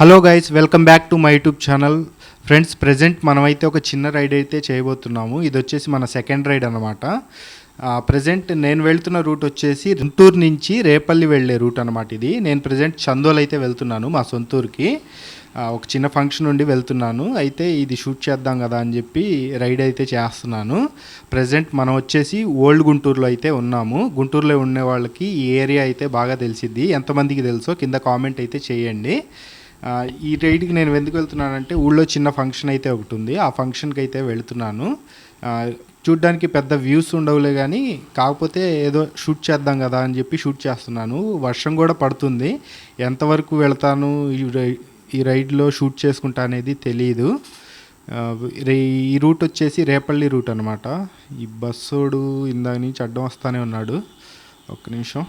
Hello guys welcome back to my YouTube channel friends present మనమైతే ఒక చిన్న ride అయితే చేయబోతున్నాము. ఇది వచ్చేసి మన సెకండ్ రైడ్ అనమాట ప్రజెంట్ నేను వెళ్తున్న రూట్ వచ్చేసి గుంటూరు నుంచి రేపల్లి వెళ్ళే రూట్ అనమాట ఇది. నేను ప్రజెంట్ చందోల్ అయితే వెళ్తున్నాను మా సొంతూరుకి. ఒక చిన్న ఫంక్షన్ నుండి వెళ్తున్నాను. అయితే ఇది షూట్ చేద్దాం కదా అని చెప్పి రైడ్ అయితే చేస్తున్నాను. ప్రజెంట్ మనం వచ్చేసి ఓల్డ్ గుంటూరులో అయితే ఉన్నాము. గుంటూరులో ఉండే వాళ్ళకి ఈ ఏరియా అయితే బాగా తెలిసిద్ది. ఎంతమందికి తెలుసో కింద కామెంట్ అయితే చేయండి. ఈ రైడ్కి నేను ఎందుకు వెళ్తున్నానంటే ఊళ్ళో చిన్న ఫంక్షన్ అయితే ఒకటి ఉంది. ఆ ఫంక్షన్కి అయితే వెళ్తున్నాను. చూడ్డానికి పెద్ద వ్యూస్ ఉండవులే కానీ కాకపోతే ఏదో షూట్ చేద్దాం కదా అని చెప్పి షూట్ చేస్తున్నాను. వర్షం కూడా పడుతుంది. ఎంతవరకు వెళ్తాను ఈ రై- ఈ రైడ్లో షూట్ చేసుకుంటా అనేది తెలియదు రే- ఈ రూట్ వచ్చేసి రేపల్లి రూట్ అనమాట ఈ బస్సోడు ఇందాక నుంచి అడ్డం వస్తానే ఉన్నాడు. ఒక్క నిమిషం.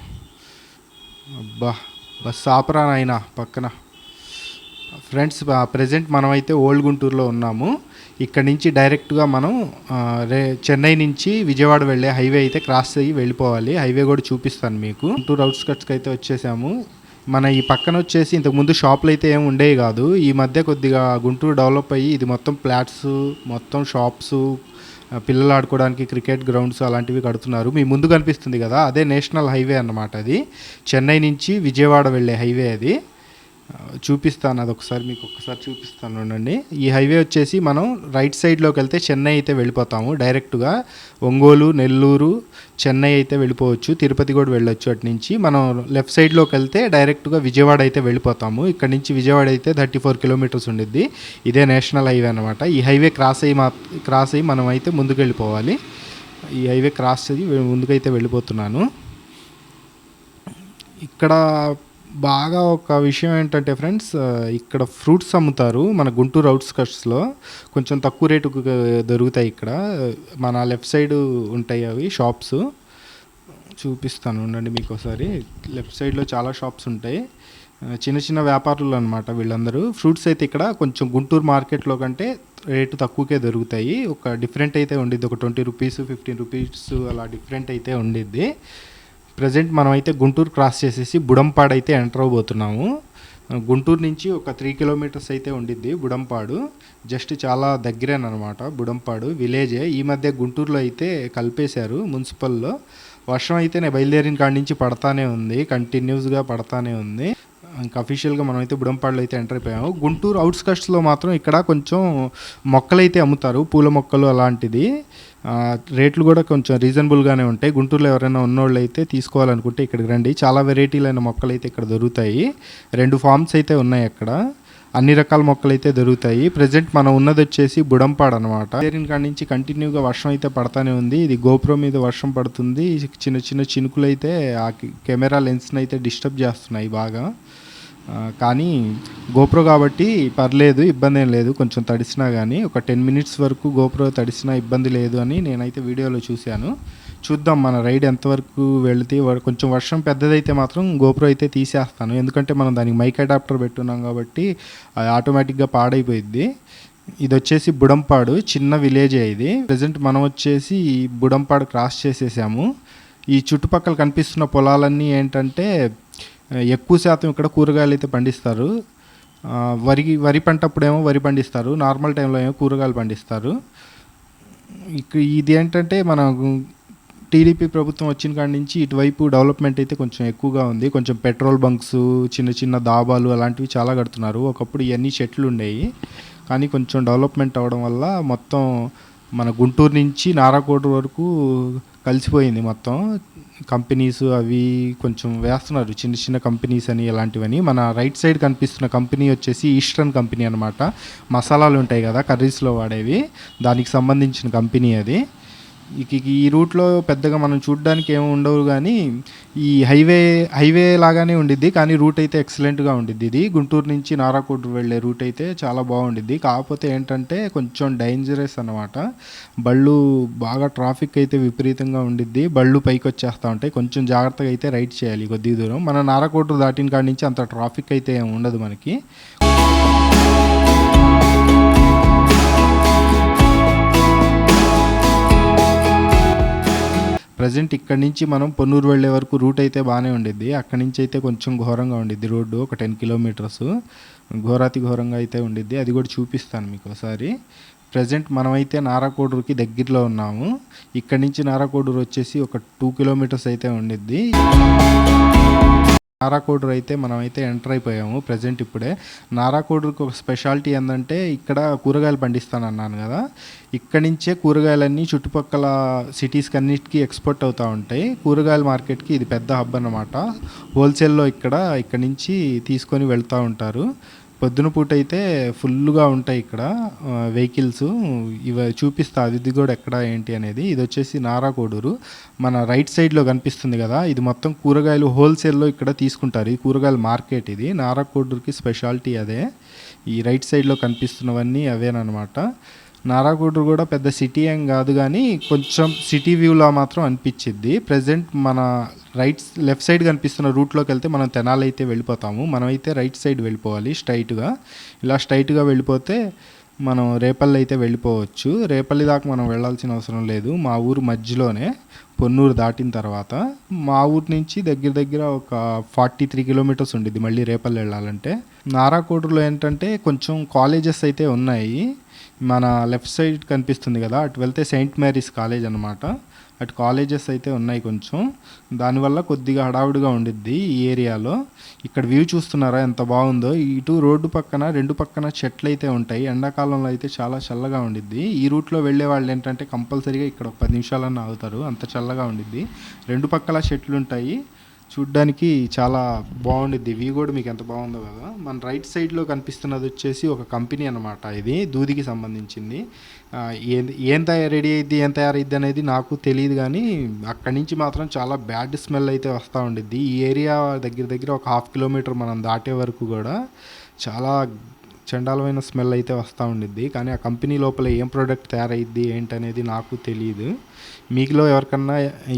అబ్బా బస్సు ఆపరా నాయనా పక్కన. ఫ్రెండ్స్ ప్రజెంట్ మనమైతే ఓల్డ్ గుంటూరులో ఉన్నాము. ఇక్కడ నుంచి డైరెక్ట్గా మనం రే చెన్నై నుంచి విజయవాడ వెళ్ళే హైవే అయితే క్రాస్ అయ్యి వెళ్ళిపోవాలి. హైవే కూడా చూపిస్తాను మీకు. గుంటూరు అవుట్స్కట్స్కి అయితే వచ్చేసాము. మన ఈ పక్కన వచ్చేసి ఇంతకుముందు షాపులు అయితే ఏమి ఉండేవి కాదు. ఈ మధ్య కొద్దిగా గుంటూరు డెవలప్ అయ్యి ఇది మొత్తం ఫ్లాట్స్ మొత్తం షాప్స్ పిల్లలు ఆడుకోవడానికి క్రికెట్ గ్రౌండ్స్ అలాంటివి కడుతున్నారు. మీ ముందు కనిపిస్తుంది కదా అదే నేషనల్ హైవే అన్నమాట అది. చెన్నై నుంచి విజయవాడ వెళ్ళే హైవే అది. చూపిస్తాను అది ఒకసారి మీకు ఒకసారి చూపిస్తాను ఉండండి ఈ హైవే వచ్చేసి మనం రైట్ సైడ్లోకి వెళ్తే చెన్నై అయితే వెళ్ళిపోతాము. డైరెక్ట్గా ఒంగోలు నెల్లూరు చెన్నై అయితే వెళ్ళిపోవచ్చు. తిరుపతి కూడా వెళ్ళొచ్చు అటు నుంచి. మనం లెఫ్ట్ సైడ్లోకి వెళ్తే డైరెక్ట్గా విజయవాడ అయితే వెళ్ళిపోతాము. ఇక్కడ నుంచి విజయవాడ అయితే థర్టీ ఫోర్ కిలోమీటర్స్ ఉండిద్ది. ఇదే నేషనల్ హైవే అనమాట ఈ హైవే క్రాస్ అయ్యి మా క్రాస్ అయ్యి మనం అయితే ముందుకు వెళ్ళిపోవాలి. ఈ హైవే క్రాస్ అయ్యి ముందుకైతే వెళ్ళిపోతున్నాను. ఇక్కడ బాగా ఒక విషయం ఏంటంటే ఫ్రెండ్స్ ఇక్కడ ఫ్రూట్స్ అమ్ముతారు మన గుంటూరు అవుట్స్కట్స్లో. కొంచెం తక్కువ రేటుకు దొరుకుతాయి ఇక్కడ. మన లెఫ్ట్ సైడ్ ఉంటాయి అవి షాప్స్. చూపిస్తాను ఉండండి మీకు ఒకసారి. లెఫ్ట్ సైడ్లో చాలా షాప్స్ ఉంటాయి. చిన్న చిన్న వ్యాపారులు అనమాట వీళ్ళందరూ. ఫ్రూట్స్ అయితే ఇక్కడ కొంచెం గుంటూరు మార్కెట్లో కంటే రేటు తక్కువకే దొరుకుతాయి. ఒక డిఫరెంట్ అయితే ఉండిద్ది. ఒక ట్వంటీ రూపీస్ ఫిఫ్టీన్ రూపీస్ అలా డిఫరెంట్ అయితే ఉండిద్ది. ప్రజెంట్ మనమైతే గుంటూరు క్రాస్ చేసేసి బుడంపాడు అయితే ఎంటర్ అవబోతున్నాము గుంటూరు నుంచి ఒక త్రీ కిలోమీటర్స్ అయితే ఉండిద్ది బుడంపాడు. జస్ట్ చాలా దగ్గరేనమాట బుడంపాడు విలేజే ఈ మధ్య గుంటూరులో అయితే కలిపేశారు మున్సిపల్లో. వర్షం అయితే నేను బయలుదేరిన కాడి నుంచి పడతానే ఉంది కంటిన్యూస్గా పడతానే ఉంది. ఇంకా అఫీషియల్గా మనం అయితే బుడంపాడులో అయితే ఎంటర్ అయిపోయాము. గుంటూరు అవుట్స్కట్స్లో మాత్రం ఇక్కడ కొంచెం మొక్కలు అయితే అమ్ముతారు పూల మొక్కలు అలాంటిది. రేట్లు కూడా కొంచెం రీజనబుల్గానే ఉంటాయి. గుంటూరులో ఎవరైనా ఉన్నోళ్ళు అయితే తీసుకోవాలనుకుంటే ఇక్కడికి రండి. చాలా వెరైటీలైన మొక్కలు అయితే ఇక్కడ దొరుకుతాయి. రెండు ఫార్మ్స్ అయితే ఉన్నాయి అక్కడ. అన్ని రకాల మొక్కలు అయితే దొరుకుతాయి. ప్రజెంట్ మనం ఉన్నది వచ్చేసి బుడంపాడు అనమాట కాడ నుంచి కంటిన్యూగా వర్షం అయితే పడతానే ఉంది. ఇది గోప్రో మీద వర్షం పడుతుంది. చిన్న చిన్న చినుకులు అయితే ఆ కెమెరా లెన్స్ని అయితే డిస్టర్బ్ చేస్తున్నాయి బాగా. కానీ గోప్రో కాబట్టి పర్లేదు ఇబ్బంది ఏం లేదు. కొంచెం తడిసినా కానీ ఒక టెన్ మినిట్స్ వరకు గోప్రో తడిసినా ఇబ్బంది లేదు అని నేనైతే వీడియోలో చూశాను. చూద్దాం మన రైడ్ ఎంతవరకు వెళితే కొంచెం వర్షం పెద్దదైతే మాత్రం గోప్రో అయితే తీసేస్తాను. ఎందుకంటే మనం దానికి మైక్ అడాప్టర్ పెట్టున్నాం కాబట్టి ఆటోమేటిక్గా పాడైపోయిద్ది. ఇది వచ్చేసి బుడంపాడు చిన్న విలేజే ఇది. ప్రజెంట్ మనం వచ్చేసి బుడంపాడు క్రాస్ చేసేసాము. ఈ చుట్టుపక్కల కనిపిస్తున్న పొలాలన్నీ ఏంటంటే ఎక్కువ శాతం ఇక్కడ కూరగాయలు అయితే పండిస్తారు. వరి వరి పంట అప్పుడేమో వరి పండిస్తారు. నార్మల్ టైంలో ఏమో కూరగాయలు పండిస్తారు. ఇక ఇది ఏంటంటే మన టీడీపీ ప్రభుత్వం వచ్చిన కాడి నుంచి ఇటువైపు డెవలప్మెంట్ అయితే కొంచెం ఎక్కువగా ఉంది. కొంచెం పెట్రోల్ బంక్స్ చిన్న చిన్న దాబాలు అలాంటివి చాలా కడుతున్నారు. ఒకప్పుడు ఇవన్నీ చెట్లు ఉండేవి. కానీ కొంచెం డెవలప్మెంట్ అవ్వడం వల్ల మొత్తం మన గుంటూరు నుంచి నారాకోట వరకు కలిసిపోయింది మొత్తం. కంపెనీస్ అవి కొంచెం వేస్తున్నారు. చిన్న చిన్న కంపెనీస్ అని ఇలాంటివని. మన రైట్ సైడ్ కనిపిస్తున్న కంపెనీ వచ్చేసి ఈస్టర్న్ కంపెనీ అనమాట మసాలాలు ఉంటాయి కదా కర్రీస్లో వాడేవి. దానికి సంబంధించిన కంపెనీ అది. ఈ రూట్లో పెద్దగా మనం చూడడానికి ఏమి ఉండవు కానీ ఈ హైవే హైవే లాగానే ఉండిద్ది కానీ రూట్ అయితే ఎక్సలెంట్గా ఉండిద్ది ఇది. గుంటూరు నుంచి నారాకోట వెళ్ళే రూట్ అయితే చాలా బాగుండిద్ది. కాకపోతే ఏంటంటే కొంచెం డేంజరస్ అన్నమాట. బళ్ళు బాగా ట్రాఫిక్ అయితే విపరీతంగా ఉండిద్ది. బళ్ళు పైకి వచ్చేస్తూ ఉంటాయి. కొంచెం జాగ్రత్తగా అయితే రైడ్ చేయాలి కొద్ది దూరం. మన నారాకోట దాటిన కాడి నుంచి అంత ట్రాఫిక్ అయితే ఉండదు మనకి. ప్రజెంట్ ఇక్కడ నుంచి మనం పొన్నూరు వెళ్ళే వరకు రూట్ అయితే బాగానే ఉండిద్ది. అక్కడి నుంచి అయితే కొంచెం ఘోరంగా ఉండిద్ది రోడ్డు ఒక టెన్ కిలోమీటర్స్. ఘోరాతి ఘోరంగా అయితే ఉండిద్ది. అది కూడా చూపిస్తాను మీకు ఒకసారి. ప్రజెంట్ మనమైతే నారాకోడూరుకి దగ్గరలో ఉన్నాము. ఇక్కడి నుంచి నారాకోడూరు వచ్చేసి ఒక టూ కిలోమీటర్స్ అయితే ఉండిద్ది. నారాకోడూరు అయితే మనమైతే ఎంటర్ అయిపోయాము ప్రజెంట్ ఇప్పుడే. నారాకోడూరుకు ఒక స్పెషాలిటీ ఏంటంటే ఇక్కడ కూరగాయలు పండిస్తానన్నాను కదా. ఇక్కడి నుంచే కూరగాయలన్నీ చుట్టుపక్కల సిటీస్కి అన్నిటికీ ఎక్స్పోర్ట్ అవుతూ ఉంటాయి. కూరగాయల మార్కెట్కి ఇది పెద్ద హబ్ అన్నమాట. హోల్సేల్లో ఇక్కడ ఇక్కడ నుంచి తీసుకొని వెళ్తూ ఉంటారు. పొద్దున పూట అయితే ఫుల్గా ఉంటాయి ఇక్కడ వెహికల్స్. ఇవి చూపిస్తా అది కూడా ఎక్కడ ఏంటి అనేది. ఇది వచ్చేసి నారాకోడూరు. మన రైట్ సైడ్లో కనిపిస్తుంది కదా ఇది మొత్తం కూరగాయలు హోల్సేల్లో ఇక్కడ తీసుకుంటారు. ఈ కూరగాయల మార్కెట్ ఇది. నారాకోడూరుకి స్పెషాలిటీ అదే. ఈ రైట్ సైడ్లో కనిపిస్తున్నవన్నీ అవేనమాట నారాకోడూరు కూడా పెద్ద సిటీ ఏం కాదు కానీ కొంచెం సిటీ వ్యూలా మాత్రం అనిపించిద్ది. ప్రజెంట్ మన రైట్ లెఫ్ట్ సైడ్ కనిపిస్తున్న రూట్లోకి వెళ్తే మనం తెనాలి అయితే వెళ్ళిపోతాము. మనమైతే రైట్ సైడ్ వెళ్ళిపోవాలి స్ట్రైట్గా. ఇలా స్ట్రైట్గా వెళ్ళిపోతే మనం రేపల్లి అయితే వెళ్ళిపోవచ్చు. రేపల్లి దాకా మనం వెళ్ళాల్సిన అవసరం లేదు. మా ఊరు మధ్యలోనే పొన్నూరు దాటిన తర్వాత. మా ఊరు నుంచి దగ్గర దగ్గర ఒక ఫార్టీ త్రీ కిలోమీటర్స్ ఉండిద్ది మళ్ళీ రేపల్లి వెళ్ళాలంటే. నారాకోటలో ఏంటంటే కొంచెం కాలేజెస్ అయితే ఉన్నాయి. మన లెఫ్ట్ సైడ్ కనిపిస్తుంది కదా అటు వెళ్తే సెయింట్ మేరీస్ కాలేజ్ అనమాట అటు కాలేజెస్ అయితే ఉన్నాయి కొంచెం. దానివల్ల కొద్దిగా హడావుడిగా ఉండిద్ది ఈ ఏరియాలో. ఇక్కడ వ్యూ చూస్తున్నారా? ఎంత బాగుందో. ఇటు రోడ్డు పక్కన రెండు పక్కన చెట్లు అయితే ఉంటాయి. ఎండాకాలంలో అయితే చాలా చల్లగా ఉండిద్ది. ఈ రూట్లో వెళ్ళే వాళ్ళు ఏంటంటే కంపల్సరీగా ఇక్కడ ఒక పది నిమిషాలన్నా ఆగుతారు. అంత చల్లగా ఉండిద్ది. రెండు పక్కల చెట్లు ఉంటాయి చూడ్డానికి చాలా బాగుండిద్ది. వ్యూ కూడా మీకు ఎంత బాగుందో కదా. మన రైట్ సైడ్లో కనిపిస్తున్నది వచ్చేసి ఒక కంపెనీ అనమాట ఇది దూదికి సంబంధించింది. ఏం ఏం తయారు రెడీ అయింది ఏం తయారైద్ది అనేది నాకు తెలియదు కానీ అక్కడి నుంచి మాత్రం చాలా బ్యాడ్ స్మెల్ అయితే వస్తూ ఉండిద్ది. ఈ ఏరియా దగ్గర దగ్గర ఒక హాఫ్ కిలోమీటర్ మనం దాటే వరకు కూడా చాలా చండాలమైన స్మెల్ అయితే వస్తూ ఉండిద్ది. కానీ ఆ కంపెనీ లోపల ఏం ప్రోడక్ట్ తయారైద్ది ఏంటనేది నాకు తెలియదు మీకులో ఎవరికన్నా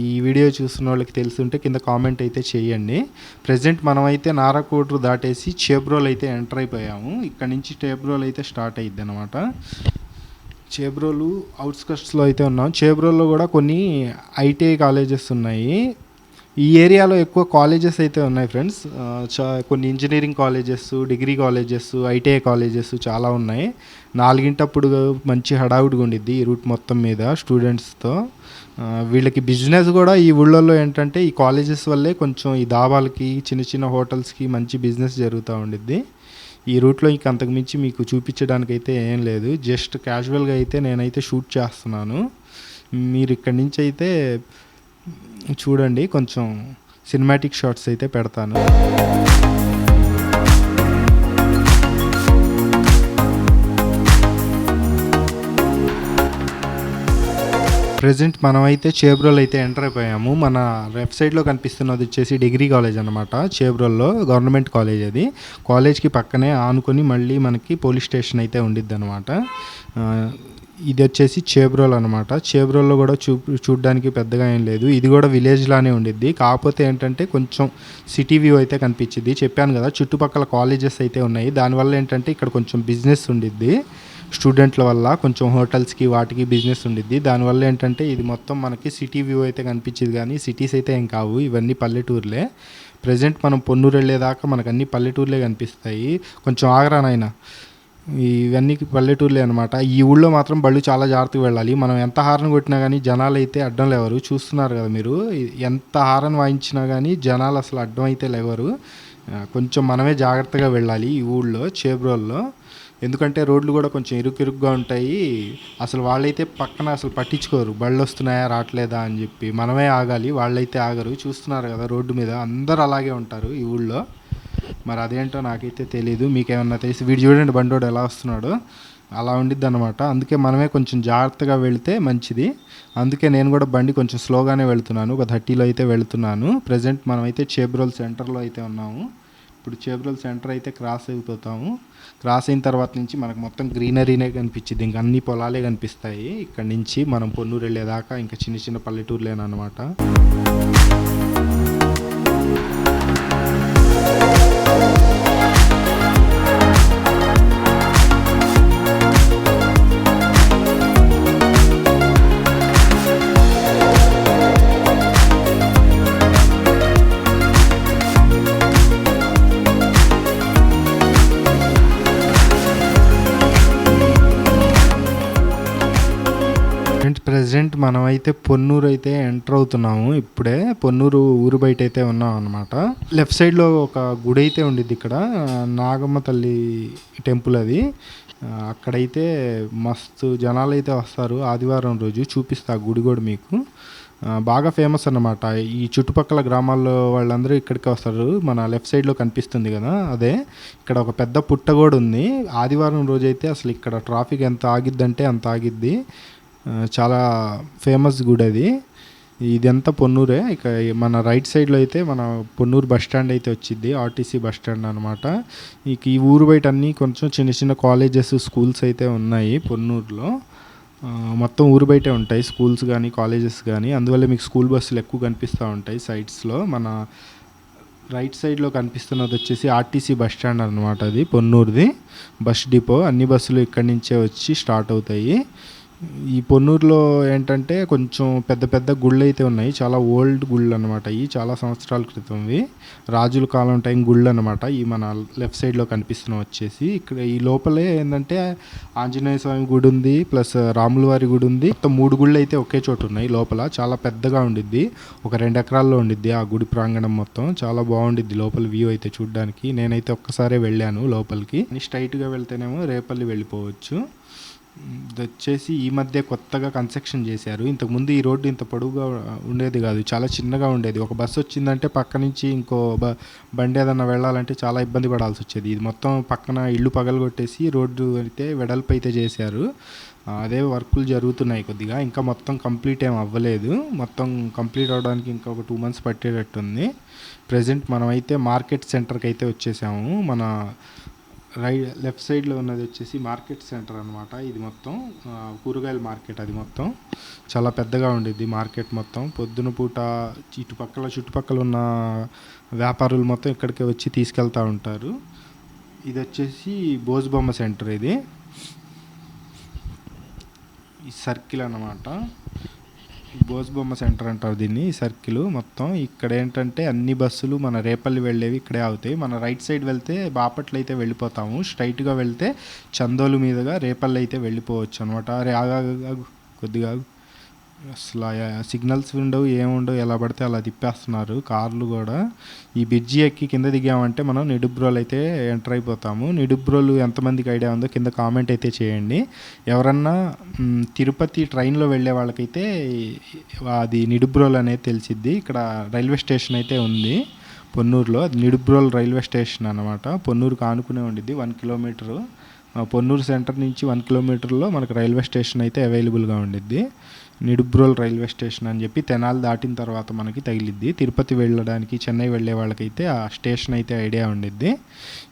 ఈ వీడియో చూసిన వాళ్ళకి తెలుసుంటే కింద కామెంట్ అయితే చేయండి. ప్రజెంట్ మనమైతే నారాకోటరు దాటేసి చేబ్రోల్ అయితే ఎంటర్ అయిపోయాము. ఇక్కడ నుంచి చేబ్రోల్ అయితే స్టార్ట్ అయ్యిద్ది అనమాట చేబ్రోలు అవుట్స్కట్స్లో అయితే ఉన్నాం. చేబ్రోల్లో కూడా కొన్ని ఐటీఐ కాలేజెస్ ఉన్నాయి. ఈ ఏరియాలో ఎక్కువ కాలేజెస్ అయితే ఉన్నాయి ఫ్రెండ్స్ చా కొన్ని engineering colleges degree colleges ITI colleges చాలా ఉన్నాయి. నాలుగింటప్పుడు మంచి హడావుడిగా ఉండిద్ది ఈ రూట్ మొత్తం మీద స్టూడెంట్స్తో వీళ్ళకి బిజినెస్ కూడా ఈ ఊళ్ళల్లో ఏంటంటే ఈ కాలేజెస్ వల్లే కొంచెం ఈ దాబాలకి చిన్న చిన్న హోటల్స్కి మంచి బిజినెస్ జరుగుతూ ఉండిద్ది. ఈ రూట్లో ఇంక అంతకుమించి మీకు చూపించడానికి అయితే ఏం లేదు. జస్ట్ క్యాజువల్గా అయితే నేనైతే షూట్ చేస్తున్నాను. మీరు ఇక్కడి నుంచి అయితే చూడండి కొంచెం సినిమాటిక్ షార్ట్స్ అయితే పెడతాను. ప్రజెంట్ మనమైతే చేబ్రోల్ అయితే ఎంటర్ అయిపోయాము. మన లెఫ్ట్ సైడ్లో కనిపిస్తున్నది వచ్చేసి డిగ్రీ కాలేజ్ అనమాట చేబ్రోల్లో గవర్నమెంట్ కాలేజ్ అది. కాలేజ్కి పక్కనే ఆనుకొని మళ్ళీ మనకి పోలీస్ స్టేషన్ అయితే ఉండిద్ది అనమాట ఇది వచ్చేసి చేబ్రోల్ అనమాట చేబ్రోల్లో కూడా చూ చూడడానికి పెద్దగా ఏం లేదు. ఇది కూడా విలేజ్ లానే ఉండిద్ది. కాకపోతే ఏంటంటే కొంచెం సిటీ వ్యూ అయితే కనిపించింది చెప్పాను కదా చుట్టుపక్కల కాలేజెస్ అయితే ఉన్నాయి. దానివల్ల ఏంటంటే ఇక్కడ కొంచెం బిజినెస్ ఉండిద్ది. స్టూడెంట్ల వల్ల కొంచెం హోటల్స్కి వాటికి బిజినెస్ ఉండిద్ది. దానివల్ల ఏంటంటే ఇది మొత్తం మనకి సిటీ వ్యూ అయితే కనిపించింది కానీ సిటీస్ అయితే ఏం కావు. ఇవన్నీ పల్లెటూర్లే. ప్రజెంట్ మనం పొన్నూరు వెళ్ళేదాకా మనకు అన్ని పల్లెటూర్లే కనిపిస్తాయి. కొంచెం ఆగరా నాయన? ఇవన్నీ పల్లెటూర్లే అనమాట ఈ ఊళ్ళో మాత్రం బళ్ళు చాలా జాగ్రత్తగా వెళ్ళాలి. మనం ఎంత హారన్ కొట్టినా కానీ జనాలు అయితే అడ్డం లేవరు. చూస్తున్నారు కదా మీరు. ఎంత హారన్ వాయించినా కానీ జనాలు అసలు అడ్డం అయితే లేవరు. కొంచెం మనమే జాగ్రత్తగా వెళ్ళాలి ఈ ఊళ్ళో చేబ్రోల్లో. ఎందుకంటే రోడ్లు కూడా కొంచెం ఇరుకు ఇరుగ్గా ఉంటాయి. అసలు వాళ్ళైతే పక్కన అసలు పట్టించుకోరు. బళ్ళు వస్తున్నాయా రావట్లేదా అని చెప్పి మనమే ఆగాలి. వాళ్ళైతే ఆగరు. చూస్తున్నారు కదా రోడ్డు మీద. అందరూ అలాగే ఉంటారు ఈ ఊళ్ళో. మరి అదేంటో నాకైతే తెలియదు మీకేమన్నా తెలిసి వీడు చూడండి బండోడు ఎలా వస్తున్నాడో. అలా ఉండిద్ది అనమాట అందుకే మనమే కొంచెం జాగ్రత్తగా వెళితే మంచిది. అందుకే నేను కూడా బండి కొంచెం స్లోగానే వెళ్తున్నాను. ఒక థర్టీలో అయితే వెళ్తున్నాను. ప్రజెంట్ మనమైతే చేబ్రోల్ సెంటర్లో అయితే ఉన్నాము. ఇప్పుడు చేబ్రోల్ సెంటర్ అయితే క్రాస్ అయిపోతాము. క్రాస్ అయిన తర్వాత నుంచి మనకు మొత్తం గ్రీనరీనే కనిపించింది ఇంకా అన్ని పొలాలే కనిపిస్తాయి. ఇక్కడ నుంచి మనం పొన్నూరు వెళ్ళేదాకా ఇంకా చిన్న చిన్న పల్లెటూరులేనమాట మనమైతే పొన్నూరు అయితే ఎంటర్ అవుతున్నాము. ఇప్పుడే పొన్నూరు ఊరు బయట అయితే ఉన్నాం అనమాట లెఫ్ట్ సైడ్లో ఒక గుడి అయితే ఉండిద్ది ఇక్కడ నాగమ్మ తల్లి టెంపుల్ అది. అక్కడైతే మస్తు జనాలు అయితే వస్తారు. ఆదివారం రోజు చూపిస్తా ఆ గుడి కూడా మీకు. బాగా ఫేమస్ అన్నమాట. ఈ చుట్టుపక్కల గ్రామాల్లో వాళ్ళందరూ ఇక్కడికి వస్తారు. మన లెఫ్ట్ సైడ్లో కనిపిస్తుంది కదా అదే. ఇక్కడ ఒక పెద్ద పుట్ట కూడా ఉంది. ఆదివారం రోజు అయితే అసలు ఇక్కడ ట్రాఫిక్ ఎంత ఆగిద్దంటే అంత ఆగిద్ది. చాలా ఫేమస్ గుడి అది. ఇదంతా పొన్నూరే. ఇక మన రైట్ సైడ్లో అయితే మన పొన్నూరు బస్ స్టాండ్ అయితే వచ్చింది ఆర్టీసీ బస్ స్టాండ్ అనమాట ఇక ఈ ఊరు బయట అన్నీ కొంచెం చిన్న చిన్న కాలేజెస్ స్కూల్స్ అయితే ఉన్నాయి పొన్నూరులో. మొత్తం ఊరు బయటే ఉంటాయి స్కూల్స్ కానీ కాలేజెస్ కానీ అందువల్ల మీకు స్కూల్ బస్సులు ఎక్కువ కనిపిస్తూ ఉంటాయి సైడ్స్లో మన రైట్ సైడ్లో కనిపిస్తున్నది వచ్చేసి ఆర్టీసీ బస్ స్టాండ్ అనమాట అది పొన్నూరుది. బస్ డిపో అన్ని బస్సులు ఇక్కడి నుంచే వచ్చి స్టార్ట్ అవుతాయి. ఈ పొన్నూరులో ఏంటంటే కొంచెం పెద్ద పెద్ద గుళ్ళు అయితే ఉన్నాయి. చాలా ఓల్డ్ గుళ్ళు అనమాట ఇవి. చాలా సంవత్సరాల క్రితంవి. రాజుల కాలం టైం గుళ్ళు అనమాట ఈ మన లెఫ్ట్ సైడ్లో కనిపిస్తున్న వచ్చేసి. ఇక్కడ ఈ లోపలే ఏంటంటే ఆంజనేయ స్వామి గుడి ఉంది ప్లస్ రాములవారి గుడి ఉంది. మొత్తం మూడు గుళ్ళు అయితే ఒకే చోటు ఉన్నాయి లోపల. చాలా పెద్దగా ఉండిద్ది. ఒక రెండు ఎకరాల్లో ఉండిద్ది ఆ గుడి ప్రాంగణం మొత్తం. చాలా బాగుండిద్ది లోపల వ్యూ అయితే చూడడానికి. నేనైతే ఒక్కసారే వెళ్ళాను లోపలికి. స్ట్రైట్గా వెళ్తేనేమో రేపల్లి వెళ్ళిపోవచ్చు. ఇది వచ్చేసి ఈ మధ్య కొత్తగా కన్స్ట్రక్షన్ చేశారు. ఇంతకుముందు ఈ రోడ్డు ఇంత పొడవుగా ఉండేది కాదు. చాలా చిన్నగా ఉండేది. ఒక బస్సు వచ్చిందంటే పక్క నుంచి ఇంకో బ బండి ఏదన్నా వెళ్ళాలంటే చాలా ఇబ్బంది పడాల్సి వచ్చేది. ఇది మొత్తం పక్కన ఇల్లు పగలగొట్టేసి రోడ్డు అయితే వెడల్పు అయితే చేశారు. అదే వర్కులు జరుగుతున్నాయి కొద్దిగా. ఇంకా మొత్తం కంప్లీట్ ఏం అవ్వలేదు. మొత్తం కంప్లీట్ అవడానికి ఇంకా ఒక టూ మంత్స్ పట్టేటట్టుంది. ప్రజెంట్ మనమైతే మార్కెట్ సెంటర్కి అయితే వచ్చేసాము. మన రై లెఫ్ట్ సైడ్లో ఉన్నది వచ్చేసి మార్కెట్ సెంటర్ అనమాట ఇది మొత్తం కూరగాయల మార్కెట్ అది మొత్తం. చాలా పెద్దగా ఉండిద్ది మార్కెట్ మొత్తం. పొద్దున పూట ఇటుపక్కల చుట్టుపక్కల ఉన్న వ్యాపారులు మొత్తం ఇక్కడికి వచ్చి తీసుకెళ్తూ ఉంటారు. ఇది వచ్చేసి బోజ్బొమ్మ సెంటర్ ఇది. ఈ సర్కిల్ అన్నమాట. బోస్బొమ్మ సెంటర్ అంటారు దీన్ని ఈ సర్కిల్ మొత్తం. ఇక్కడ ఏంటంటే అన్ని బస్సులు మన రేపల్లి వెళ్ళేవి ఇక్కడే అవుతాయి. మన రైట్ సైడ్ వెళ్తే బాపట్ల అయితే వెళ్ళిపోతాము. స్ట్రైట్గా వెళ్తే చందోలు మీదుగా రేపల్లి అయితే వెళ్ళిపోవచ్చు అనమాట అరే ఆగా కొద్దిగా అసలు సిగ్నల్స్ ఉండవు ఏముండవు ఎలా పడితే అలా తిప్పేస్తున్నారు. కార్లు కూడా. ఈ బ్రిడ్జి ఎక్కి కింద దిగామంటే మనం నిడుబ్రోలు అయితే ఎంటర్ అయిపోతాము. నిడుబ్రోలు ఎంతమందికి ఐడియా ఉందో కింద కామెంట్ అయితే చేయండి. ఎవరన్నా తిరుపతి ట్రైన్లో వెళ్ళే వాళ్ళకైతే అది నిడుబ్రోలు అనేది తెలిసిద్ది. ఇక్కడ రైల్వే స్టేషన్ అయితే ఉంది పొన్నూరులో. అది నిడుబ్రోల్ రైల్వే స్టేషన్ అనమాట పొన్నూరుకు ఆనుకునే ఉండిద్ది వన్ కిలోమీటరు. పొన్నూరు సెంటర్ నుంచి వన్ కిలోమీటర్లో మనకు రైల్వే స్టేషన్ అయితే అవైలబుల్గా ఉండిద్ది. నిడుబ్రోల్ రైల్వే స్టేషన్ అని చెప్పి తెనాలి దాటిన తర్వాత మనకి తగిలిద్ది. తిరుపతి వెళ్ళడానికి చెన్నై వెళ్ళే వాళ్ళకైతే ఆ స్టేషన్ అయితే ఐడియా ఉండిద్ది.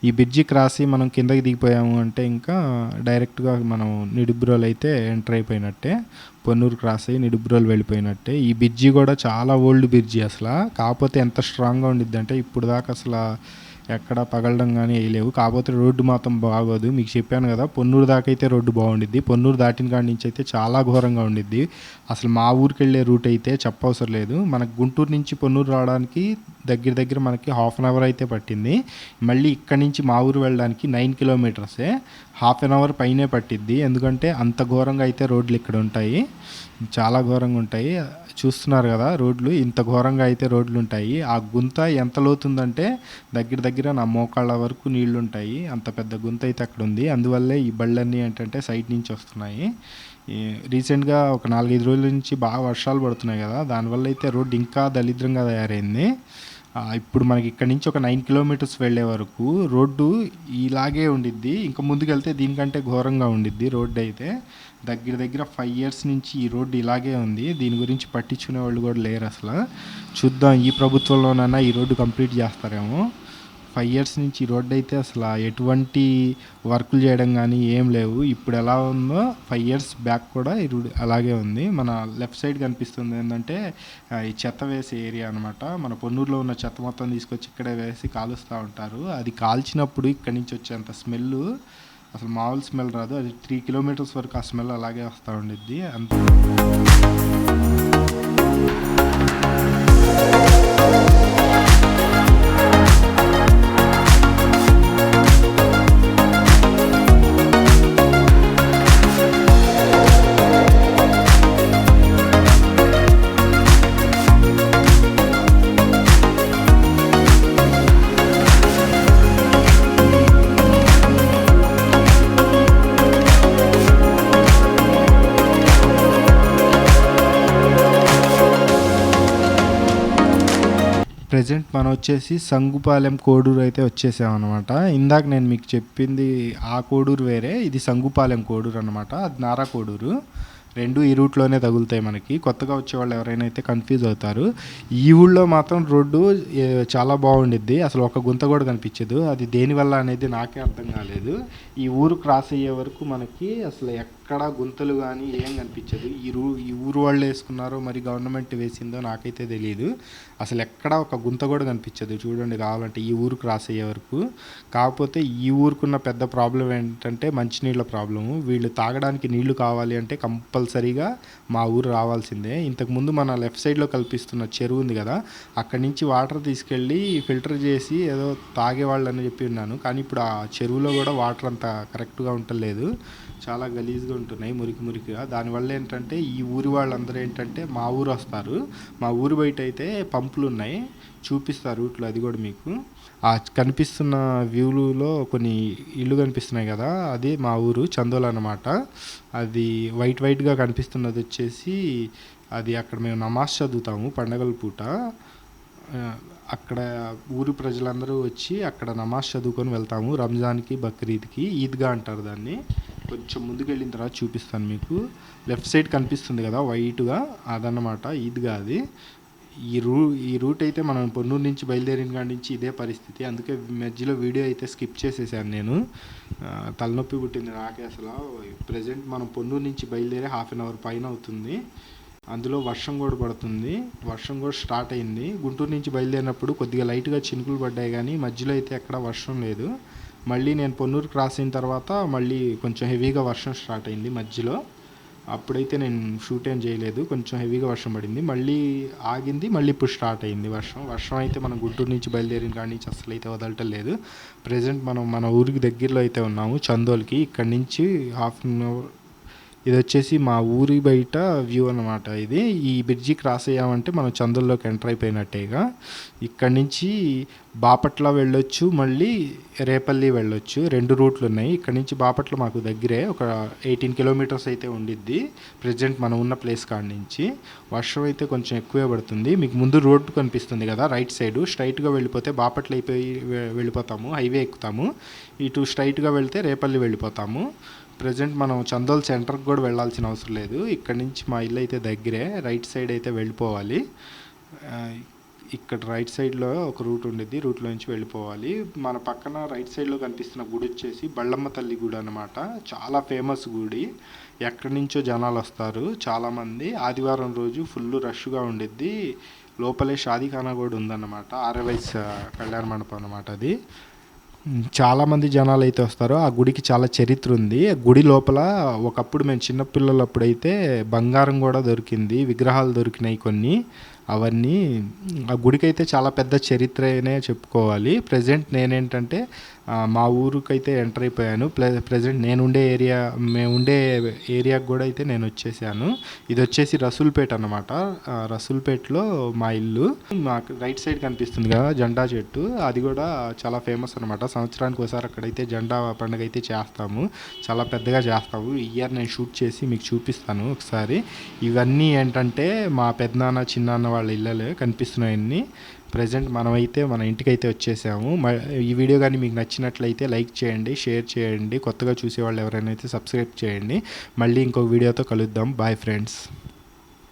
ఈ బ్రిడ్జి క్రాసి మనం కిందకి దిగిపోయాము అంటే ఇంకా డైరెక్ట్గా మనం నిడుబ్రోల్ అయితే ఎంటర్ అయిపోయినట్టే. పొన్నూరు క్రాస్ అయ్యి నిడుబ్రోల్ వెళ్ళిపోయినట్టే. ఈ బ్రిడ్జి కూడా చాలా ఓల్డ్ బ్రిడ్జి అసలు. కాకపోతే ఎంత స్ట్రాంగ్గా ఉండిద్ది అంటే ఇప్పుడు దాకా అసలు ఎక్కడ పగలడం కానీ వేయలేవు కాకపోతే రోడ్డు మాత్రం బాగోదు. మీకు చెప్పాను కదా పొన్నూరు దాకా అయితే రోడ్డు బాగుండిద్ది. పొన్నూరు దాటిన కాడి నుంచి అయితే చాలా ఘోరంగా ఉండిద్ది. అసలు మా ఊరికి వెళ్ళే రూట్ అయితే చెప్పవసరం లేదు. మనకు గుంటూరు నుంచి పొన్నూరు రావడానికి దగ్గర దగ్గర మనకి హాఫ్ అన్ అవర్ అయితే పట్టింది. మళ్ళీ ఇక్కడి నుంచి మా ఊరు వెళ్ళడానికి నైన్ కిలోమీటర్సే. హాఫ్ అన్ అవర్ పైనే పట్టిద్ది. ఎందుకంటే అంత ఘోరంగా అయితే రోడ్లు ఇక్కడ ఉంటాయి. చాలా ఘోరంగా ఉంటాయి. చూస్తున్నారు కదా రోడ్లు ఇంత ఘోరంగా అయితే రోడ్లు ఉంటాయి. ఆ గుంత ఎంత లోతుందంటే దగ్గర దగ్గర నా మోకాళ్ళ వరకు నీళ్ళు ఉంటాయి. అంత పెద్ద గుంత అయితే అక్కడ ఉంది. అందువల్లే ఈ బళ్ళన్నీ ఏంటంటే సైడ్ నుంచి వస్తున్నాయి. రీసెంట్గా ఒక నాలుగైదు రోజుల నుంచి బాగా వర్షాలు పడుతున్నాయి కదా. దానివల్ల అయితే రోడ్డు ఇంకా దరిద్రంగా తయారైంది. ఇప్పుడు మనకి ఇక్కడ నుంచి ఒక నైన్ కిలోమీటర్స్ వెళ్ళే వరకు రోడ్డు ఇలాగే ఉండిద్ది. ఇంకా ముందుకెళ్తే దీనికంటే ఘోరంగా ఉండిద్ది రోడ్డు అయితే. దగ్గర దగ్గర ఫైవ్ ఇయర్స్ నుంచి ఈ రోడ్డు ఇలాగే ఉంది. దీని గురించి పట్టించుకునే వాళ్ళు కూడా లేరు అసలు. చూద్దాం ఈ ప్రభుత్వంలోనైనా ఈ రోడ్డు కంప్లీట్ చేస్తారేమో. ఫైవ్ ఇయర్స్ నుంచి ఈ రోడ్డు అయితే అసలు ఎటువంటి వర్కులు చేయడం కానీ ఏం లేవు. ఇప్పుడు ఎలా ఉందో ఫైవ్ ఇయర్స్ బ్యాక్ కూడా ఈ రోడ్ అలాగే ఉంది. మన లెఫ్ట్ సైడ్ కనిపిస్తుంది ఏంటంటే ఈ చెత్త వేసే ఏరియా అనమాట మన పొన్నూరులో ఉన్న చెత్త మొత్తం తీసుకొచ్చి ఇక్కడే వేసి కాలుస్తూ ఉంటారు. అది కాల్చినప్పుడు ఇక్కడి నుంచి వచ్చేంత స్మెల్ అసలు మామూలు స్మెల్ రాదు. అది త్రీ కిలోమీటర్స్ వరకు ఆ స్మెల్ అలాగే వస్తూ ఉండిద్ది. అంత ప్రజెంట్ మనం వచ్చేసి సంగుపాలెం కోడూరు అయితే వచ్చేసాం అనమాట ఇందాక నేను మీకు చెప్పింది ఆ కోడూరు వేరే ఇది సంగుపాలెం కోడూరు అనమాట అది నారా కోడూరు. రెండు ఈ రూట్లోనే తగులుతాయి మనకి. కొత్తగా వచ్చే వాళ్ళు ఎవరైనా అయితే కన్ఫ్యూజ్ అవుతారు. ఈ ఊళ్ళో మాత్రం రోడ్డు చాలా బాగుండిద్ది. అసలు ఒక గుంత కూడా కనిపించదు. అది దేనివల్ల అనేది నాకే అర్థం కాలేదు. ఈ ఊరు క్రాస్ అయ్యే వరకు మనకి అసలు ఎక్కడ గుంతలు కానీ ఏం కనిపించదు. ఈ రూ ఈ ఊరు వాళ్ళు వేసుకున్నారో మరి గవర్నమెంట్ వేసిందో నాకైతే తెలియదు అసలు ఎక్కడ ఒక గుంత కూడా కనిపించదు. చూడండి కావాలంటే ఈ ఊరు క్రాస్ అయ్యే వరకు. కాకపోతే ఈ ఊరుకున్న పెద్ద ప్రాబ్లం ఏంటంటే మంచినీళ్ళ ప్రాబ్లము. వీళ్ళు తాగడానికి నీళ్ళు కావాలి అంటే కంపల్సరీగా మా ఊరు రావాల్సిందే. ఇంతకుముందు మన లెఫ్ట్ సైడ్లో కల్పిస్తున్న చెరువు ఉంది కదా అక్కడి నుంచి వాటర్ తీసుకెళ్ళి ఫిల్టర్ చేసి ఏదో తాగేవాళ్ళు అని చెప్పి ఉన్నాను. కానీ ఇప్పుడు ఆ చెరువులో కూడా వాటర్ అంత కరెక్ట్గా ఉండలేదు చాలా గలీజ్గా ఉంటున్నాయి మురికి మురికిగా. దానివల్ల ఏంటంటే ఈ ఊరి వాళ్ళందరూ ఏంటంటే మా ఊరు వస్తారు. మా ఊరు బయట అయితే పంపులు ఉన్నాయి. చూపిస్తారు రూట్లో అది కూడా మీకు. ఆ కనిపిస్తున్న వ్యూలో కొన్ని ఇల్లు కనిపిస్తున్నాయి కదా అది మా ఊరు చందోల్ అన్నమాట. అది వైట్ వైట్గా కనిపిస్తున్నది వచ్చేసి అది అక్కడ మేము నమాజ్ చదువుతాము పండగల పూట. అక్కడ ఊరి ప్రజలందరూ వచ్చి అక్కడ నమాజ్ చదువుకొని వెళ్తాము రంజాన్కి బక్రీద్కి ఈద్గా అంటారు దాన్ని. కొంచెం ముందుకు వెళ్ళిన తర్వాత చూపిస్తాను మీకు. లెఫ్ట్ సైడ్ కనిపిస్తుంది కదా వైట్గా అదన్నమాట ఈద్గా అది. ఈ రూ ఈ రూట్ అయితే మనం పొన్నూరు నుంచి బయలుదేరిన కాడి నుంచి ఇదే పరిస్థితి. అందుకే మధ్యలో వీడియో అయితే స్కిప్ చేసేసాను నేను. తలనొప్పి పుట్టింది నాకే అసలు. ప్రజెంట్ మనం పొన్నూరు నుంచి బయలుదేరి హాఫ్ అన్ అవర్ పైన అవుతుంది. అందులో వర్షం కూడా పడుతుంది. వర్షం కూడా స్టార్ట్ అయింది. గుంటూరు నుంచి బయలుదేరినప్పుడు కొద్దిగా లైట్గా చినుకులు పడ్డాయి కానీ మధ్యలో అయితే ఎక్కడ వర్షం లేదు. మళ్ళీ నేను పొన్నూరు క్రాస్ అయిన తర్వాత మళ్ళీ కొంచెం హెవీగా వర్షం స్టార్ట్ అయింది మధ్యలో. అప్పుడైతే నేను షూట్ ఏం చేయలేదు. కొంచెం హెవీగా వర్షం పడింది. మళ్ళీ ఆగింది. మళ్ళీ ఇప్పుడు స్టార్ట్ అయింది వర్షం. వర్షం అయితే మనం గుంటూరు నుంచి బయలుదేరిన కాడి నుంచి అసలు అయితే వదలటం లేదు. ప్రజెంట్ మనం మన ఊరికి దగ్గరలో అయితే ఉన్నాము. చందోల్కి. ఇక్కడి నుంచి హాఫ్ అన్ అవర్ ఇది వచ్చేసి మా ఊరి బయట వ్యూ అనమాట ఇది. ఈ బ్రిడ్జి క్రాస్ అయ్యామంటే మనం చంద్రుల్లోకి ఎంటర్ అయిపోయినట్టేగా. ఇక్కడ నుంచి బాపట్ల వెళ్ళొచ్చు మళ్ళీ రేపల్లి వెళ్ళొచ్చు. రెండు రూట్లు ఉన్నాయి ఇక్కడ నుంచి బాపట్ల మాకు దగ్గరే ఒక ఎయిటీన్ కిలోమీటర్స్ అయితే ఉండిద్ది ప్రజెంట్ మనం ఉన్న ప్లేస్ కాడ నుంచి. వర్షం అయితే కొంచెం ఎక్కువే పడుతుంది. మీకు ముందు రోడ్డు కనిపిస్తుంది కదా రైట్ సైడ్. స్ట్రైట్గా వెళ్ళిపోతే బాపట్ల అయిపోయి వె- వెళ్ళిపోతాము. హైవే ఎక్కుతాము. ఇటు స్ట్రైట్గా వెళ్తే రేపల్లి వెళ్ళిపోతాము. ప్రజెంట్ మనం చందోల్ సెంటర్కి కూడా వెళ్ళాల్సిన అవసరం లేదు. ఇక్కడ నుంచి మా ఇల్లు అయితే దగ్గరే. రైట్ సైడ్ అయితే వెళ్ళిపోవాలి. ఇక్కడ రైట్ సైడ్లో ఒక రూట్ ఉండేది రూట్లో నుంచి వెళ్ళిపోవాలి. మన పక్కన రైట్ సైడ్లో కనిపిస్తున్న గుడి వచ్చేసి బళ్ళమ్మ తల్లి గుడి అనమాట చాలా ఫేమస్ గుడి. ఎక్కడి నుంచో జనాలు వస్తారు. చాలామంది ఆదివారం రోజు ఫుల్ రష్గా ఉండిద్ది. లోపలే షాదీఖానా కూడా ఉందన్నమాట. ఆర్ఎవైస్ కళ్యాణ మండపం అనమాట అది. చాలామంది జనాలు అయితే వస్తారో ఆ గుడికి చాలా చరిత్ర ఉంది. ఆ గుడి లోపల ఒకప్పుడు మేము చిన్నపిల్లలప్పుడు అయితే బంగారం కూడా దొరికింది విగ్రహాలు దొరికినాయి కొన్ని. అవన్నీ ఆ గుడికి అయితే చాలా పెద్ద చరిత్రనే చెప్పుకోవాలి. ప్రజెంట్ నేనేంటంటే మా ఊరికైతే ఎంటర్ అయిపోయాను. ప్లే ప్రజెంట్ నేను ఉండే ఏరియా మేము ఉండే ఏరియాకి కూడా అయితే నేను వచ్చేసాను. ఇది వచ్చేసి రసూల్పేట అనమాట రసూల్పేటలో మా ఇల్లు. మాకు రైట్ సైడ్ కనిపిస్తుంది కదా జెండా చెట్టు. అది కూడా చాలా ఫేమస్ అనమాట సంవత్సరానికి ఒకసారి అక్కడైతే జెండా పండుగ అయితే చేస్తాము. చాలా పెద్దగా చేస్తాము. ఇయర్ నేను షూట్ చేసి మీకు చూపిస్తాను ఒకసారి. ఇవన్నీ ఏంటంటే మా పెద్దనాన్న చిన్నాన్న వాళ్ళ ఇళ్ళలే కనిపిస్తున్నాయన్నీ ప్రజెంట్ మనమైతే మన ఇంటికైతే వచ్చేసాము. ఈ వీడియో కానీ మీకు నచ్చినట్లయితే లైక్ చేయండి షేర్ చేయండి. కొత్తగా చూసేవాళ్ళు ఎవరైనా అయితే సబ్స్క్రైబ్ చేయండి. మళ్ళీ ఇంకో వీడియోతో కలుద్దాం. Bye friends.